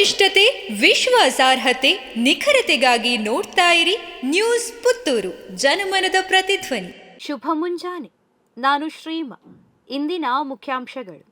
ವಸ್ತುನಿಷ್ಠತೆ ವಿಶ್ವಾಸಾರ್ಹತೆ ನಿಖರತೆಗಾಗಿ ನೋಡ್ತಾ ಇರಿ ನ್ಯೂಸ್ ಪುತ್ತೂರು. ಜನಮನದ ಪ್ರತಿಧ್ವನಿ. ಶುಭ ಮುಂಜಾನೆ. ನಾನು ಶ್ರೀಮ. ಇಂದಿನ ಮುಖ್ಯಾಂಶಗಳು.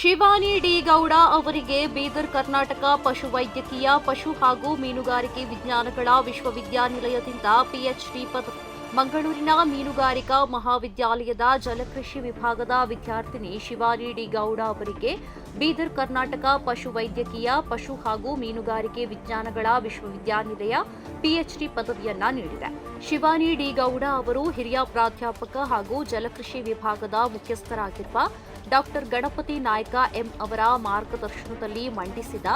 ಶಿವಾನಿ ಡಿ ಗೌಡ ಅವರಿಗೆ ಬೀದರ್ ಕರ್ನಾಟಕ ಪಶುವೈದ್ಯಕೀಯ ಪಶು ಹಾಗೂ ಮೀನುಗಾರಿಕೆ ವಿಜ್ಞಾನಗಳ ವಿಶ್ವವಿದ್ಯಾನಿಲಯದಿಂದ ಪಿಎಚ್ಡಿ ಪದವಿ ಮಂಗಳೂರಿನ ಮೀನುಗಾರಿಕಾ ಮಹಾವಿದ್ಯಾಲಯದ ಜಲಕೃಷಿ ವಿಭಾಗದ ವಿದ್ಯಾರ್ಥಿನಿ ಶಿವಾನಿ ಡಿ ಗೌಡ ಅವರಿಗೆ ಬೀದರ್ ಕರ್ನಾಟಕ ಪಶುವೈದ್ಯಕೀಯ ಪಶು ಹಾಗೂ ಮೀನುಗಾರಿಕೆ ವಿಜ್ಞಾನಗಳ ವಿಶ್ವವಿದ್ಯಾನಿಲಯ ಪಿಎಚ್ಡಿ ಪದವಿಯನ್ನ ನೀಡಿದೆ. ಶಿವಾನಿ ಡಿ ಗೌಡ ಅವರು ಹಿರಿಯ ಪ್ರಾಧ್ಯಾಪಕ ಹಾಗೂ ಜಲಕೃಷಿ ವಿಭಾಗದ ಮುಖ್ಯಸ್ಥರಾಗಿರುವ ಡಾಕ್ಟರ್ ಗಣಪತಿ ನಾಯ್ಕ ಎಂ ಅವರ ಮಾರ್ಗದರ್ಶನದಲ್ಲಿ ಮಂಡಿಸಿದ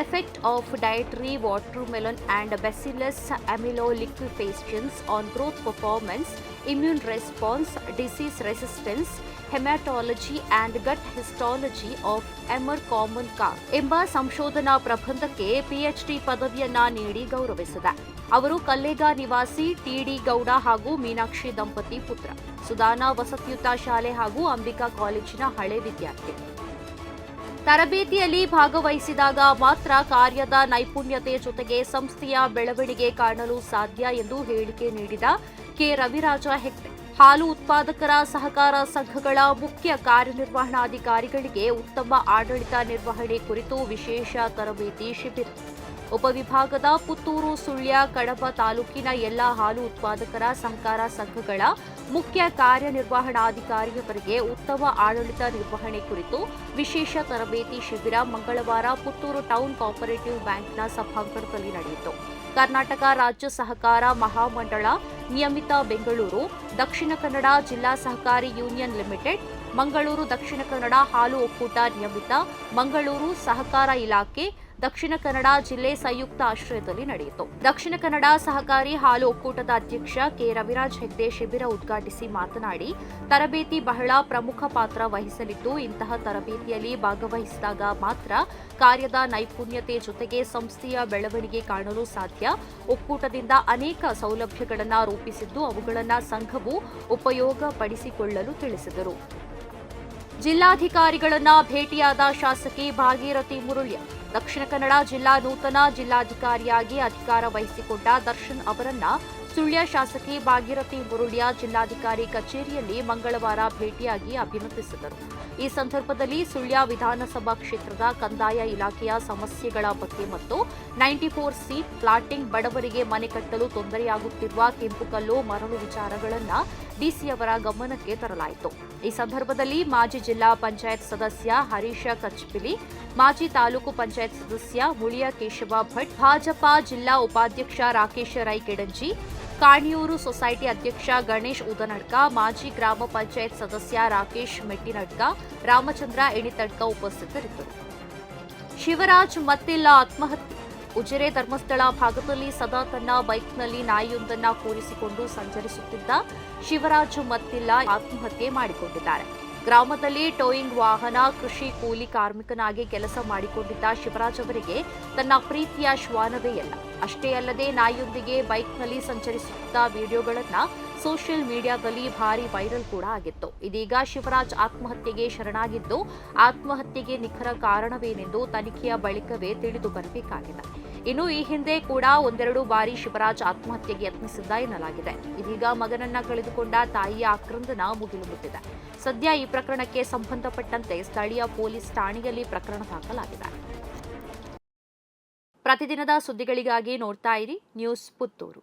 effect of dietary water melon and bacillus amylo liquefaciens on growth performance immune response disease resistance haematology and gut histology of amur common ಕಾ ಎಂಬ ಸಂಶೋಧನಾ ಪ್ರಬಂಧಕ್ಕೆ ಪಿಎಚ್ಡಿ ಪದವಿಯನ್ನ ನೀಡಿ ಗೌರವಿಸಿದೆ ಅವರು ಕಲ್ಲೇಗ ನಿವಾಸಿ ಟಿಡಿ ಗೌಡ ಹಾಗೂ ಮೀನಾಕ್ಷಿ ದಂಪತಿ ಪುತ್ರ, ಸುದಾನ ವಸತಿಯುತ ಶಾಲೆ ಹಾಗೂ ಅಂಬಿಕಾ ಕಾಲೇಜಿನ ಹಳೆ ವಿದ್ಯಾರ್ಥಿ. ತರಬೇತಿಯಲ್ಲಿ ಭಾಗವಹಿಸಿದಾಗ ಮಾತ್ರ ಕಾರ್ಯದ ನೈಪುಣ್ಯತೆ ಜೊತೆಗೆ ಸಂಸ್ಥೆಯ ಬೆಳವಣಿಗೆ ಕಾಣಲು ಸಾಧ್ಯ ಎಂದು ಹೇಳಿಕೆ ನೀಡಿದ ಕೆ ರವಿರಾಜ ಹೆಗ್ಡೆ. ಹಾಲು ಉತ್ಪಾದಕರ ಸಹಕಾರ ಸಂಘಗಳ ಮುಖ್ಯ ಕಾರ್ಯನಿರ್ವಹಣಾಧಿಕಾರಿಗಳಿಗೆ ಉತ್ತಮ ಆಡಳಿತ ನಿರ್ವಹಣೆ ಕುರಿತು ವಿಶೇಷ ತರಬೇತಿ ಶಿಬಿರ. ಉಪವಿಭಾಗದ ಪುತ್ತೂರು ಸುಳ್ಯ ಕಡಬ ತಾಲೂಕಿನ ಎಲ್ಲ ಹಾಲು ಉತ್ಪಾದಕರ ಸಹಕಾರ ಸಂಘಗಳ ಮುಖ್ಯ ಕಾರ್ಯನಿರ್ವಹಣಾಧಿಕಾರಿಯವರಿಗೆ ಉತ್ತಮ ಆಡಳಿತ ನಿರ್ವಹಣೆ ಕುರಿತು ವಿಶೇಷ ತರಬೇತಿ ಶಿಬಿರ ಮಂಗಳವಾರ ಪುತ್ತೂರು ಟೌನ್ ಕೋಪರೇಟಿವ್ ಬ್ಯಾಂಕ್ನ ಸಭಾಂಗಣದಲ್ಲಿ ನಡೆಯಿತು. ಕರ್ನಾಟಕ ರಾಜ್ಯ ಸಹಕಾರ ಮಹಾಮಂಡಳ ನಿಯಮಿತ ಬೆಂಗಳೂರು, ದಕ್ಷಿಣ ಕನ್ನಡ ಜಿಲ್ಲಾ ಸಹಕಾರಿ ಯೂನಿಯನ್ ಲಿಮಿಟೆಡ್, ಮಂಗಳೂರು, ದಕ್ಷಿಣ ಕನ್ನಡ ಹಾಲು ಒಕ್ಕೂಟ ನಿಯಮಿತ, ಮಂಗಳೂರು ಸಹಕಾರ ಇಲಾಖೆ ದಕ್ಷಿಣ ಕನ್ನಡ ಜಿಲ್ಲೆ ಸಂಯುಕ್ತ ಆಶ್ರಯದಲ್ಲಿ ನಡೆಯಿತು. ದಕ್ಷಿಣ ಕನ್ನಡ ಸಹಕಾರಿ ಹಾಲು ಒಕ್ಕೂಟದ ಅಧ್ಯಕ್ಷ ಕೆ. ರವಿರಾಜ್ ಹೆಗ್ಡೆ ಶಿಬಿರ ಉದ್ಘಾಟಿಸಿ ಮಾತನಾಡಿ, ತರಬೇತಿ ಬಹಳ ಪ್ರಮುಖ ಪಾತ್ರ ವಹಿಸಲಿದ್ದು, ಇಂತಹ ತರಬೇತಿಯಲ್ಲಿ ಭಾಗವಹಿಸಿದಾಗ ಮಾತ್ರ ಕಾರ್ಯದ ನೈಪುಣ್ಯತೆ ಜೊತೆಗೆ ಸಂಸ್ಥೆಯ ಬೆಳವಣಿಗೆ ಕಾಣಲು ಸಾಧ್ಯ. ಒಕ್ಕೂಟದಿಂದ ಅನೇಕ ಸೌಲಭ್ಯಗಳನ್ನು ರೂಪಿಸಿದ್ದು, ಅವುಗಳನ್ನು ಸಂಘವು ಉಪಯೋಗಪಡಿಸಿಕೊಳ್ಳಲು ತಿಳಿಸಿದರು. ಜಿಲ್ಲಾಧಿಕಾರಿಗಳನ್ನ ಭೇಟಿಯಾದ ಶಾಸಕಿ ಭಾಗೀರಥಿ ಮುರುಳ್ಯ ದಕ್ಷಿಣ ಕನ್ನಡ ಜಿಲ್ಲಾ ನೂತನ ಜಿಲ್ಲಾಧಿಕಾರಿಯಾಗಿ ಅಧಿಕಾರ ವಹಿಸಿಕೊಂಡ ದರ್ಶನ್ ಅವರನ್ನ ಸುಳ್ಯ ಶಾಸಕಿ ಭಾಗೀರಥಿ ಮುರುಳ್ಯ ಜಿಲ್ಲಾಧಿಕಾರಿ ಕಚೇರಿಯಲ್ಲಿ ಮಂಗಳವಾರ ಭೇಟಿಯಾಗಿ ಅಭಿನಂದಿಸಿದರು. ಈ ಸಂದರ್ಭದಲ್ಲಿ ಸುಳ್ಯ ವಿಧಾನಸಭಾ ಕ್ಷೇತ್ರದ ಕಂದಾಯ ಇಲಾಖೆಯ ಸಮಸ್ಯೆಗಳ ಬಗ್ಗೆ ಮತ್ತು ನೈಂಟಿ ಫೋರ್ ಸಿ ಪ್ಲಾಟಿಂಗ್ ಬಡವರಿಗೆ ಮನೆ ಕಟ್ಟಲು ತೊಂದರೆಯಾಗುತ್ತಿರುವ ಕೆಂಪುಕಲ್ಲು ಮರಳು ವಿಚಾರಗಳನ್ನು ಡಿಸಿ ಅವರ ಗಮನಕ್ಕೆ ತರಲಾಯಿತು. ಈ ಸಂದರ್ಭದಲ್ಲಿ ಮಾಜಿ ಜಿಲ್ಲಾ ಪಂಚಾಯತ್ ಸದಸ್ಯ ಹರೀಶ ಕಚ್ಪಿಲಿ, ಮಾಜಿ ತಾಲೂಕು ಪಂಚಾಯತ್ ಸದಸ್ಯ ಮುಳಿಯ ಕೇಶವ ಭಟ್, ಭಾಜಪಾ ಜಿಲ್ಲಾ ಉಪಾಧ್ಯಕ್ಷ ರಾಕೇಶ ರೈ ಕೆಡಂಜಿ, ಕಾಣಿಯೂರು ಸೊಸೈಟಿ ಅಧ್ಯಕ್ಷ ಗಣೇಶ್ ಉದನಡ್ಕ, ಮಾಜಿ ಗ್ರಾಮ ಪಂಚಾಯತ್ ಸದಸ್ಯ ರಾಕೇಶ್ ಮೆಟ್ಟಿನಡ್ಕ, ರಾಮಚಂದ್ರ ಎಣಿತಡ್ಕ ಉಪಸ್ಥಿತರಿದ್ದರು. ಶಿವರಾಜ್ ಮತ್ತಿಲ್ಲ ಆತ್ಮಹತ್ಯೆ ಉಜಿರೆ ಧರ್ಮಸ್ಥಳ ಭಾಗದಲ್ಲಿ ಸದಾ ತನ್ನ ಬೈಕ್ನಲ್ಲಿ ನಾಯಿಯೊಂದನ್ನು ಕೂರಿಸಿಕೊಂಡು ಸಂಚರಿಸುತ್ತಿದ್ದ ಶಿವರಾಜು ಮತ್ತಿಲ್ಲ ಆತ್ಮಹತ್ಯೆ ಮಾಡಿಕೊಂಡಿದ್ದಾರೆ. ಗ್ರಾಮದಲ್ಲಿ ಟೋಯಿಂಗ್ ವಾಹನ, ಕೃಷಿ ಕೂಲಿ ಕಾರ್ಮಿಕನಾಗಿ ಕೆಲಸ ಮಾಡಿಕೊಂಡಿದ್ದ ಶಿವರಾಜ್ ಅವರಿಗೆ ತನ್ನ ಪ್ರೀತಿಯ ಶ್ವಾನವೇ ಅಲ್ಲ. ಅಷ್ಟೇ ಅಲ್ಲದೆ ನಾಯಿಯೊಂದಿಗೆ ಬೈಕ್ನಲ್ಲಿ ಸಂಚರಿಸುತ್ತಿದ್ದ ವಿಡಿಯೋಗಳನ್ನ ಸೋಷಿಯಲ್ ಮೀಡಿಯಾದಲ್ಲಿ ಭಾರಿ ವೈರಲ್ ಕೂಡ ಆಗಿತ್ತು. ಇದೀಗ ಶಿವರಾಜ್ ಆತ್ಮಹತ್ಯೆಗೆ ಶರಣಾಗಿದ್ದು, ಆತ್ಮಹತ್ಯೆಗೆ ನಿಖರ ಕಾರಣವೇನೆಂದು ತನಿಖೆಯ ಬಳಿಕವೇ ತಿಳಿದು ಬರಬೇಕಾಗಿದೆ. ಇನ್ನು ಈ ಹಿಂದೆ ಕೂಡ ಒಂದೆರಡು ಬಾರಿ ಶಿವರಾಜ್ ಆತ್ಮಹತ್ಯೆಗೆ ಯತ್ನಿಸಿದ್ದ ಎನ್ನಲಾಗಿದೆ. ಇದೀಗ ಮಗನನ್ನ ಕಳೆದುಕೊಂಡ ತಾಯಿಯ ಆಕ್ರಂದನ ಮುಗಿಲು ಮುಟ್ಟಿದೆ. ಸದ್ಯ ಈ ಪ್ರಕರಣಕ್ಕೆ ಸಂಬಂಧಪಟ್ಟಂತೆ ಸ್ಥಳೀಯ ಪೊಲೀಸ್ ಠಾಣೆಯಲ್ಲಿ ಪ್ರಕರಣ ದಾಖಲಾಗಿದೆ. ಪ್ರತಿದಿನದ ಸುದ್ದಿಗಳಿಗಾಗಿ ನೋಡ್ತಾ ಇರಿ. ನ್ಯೂಸ್ ಪುತ್ತೂರು.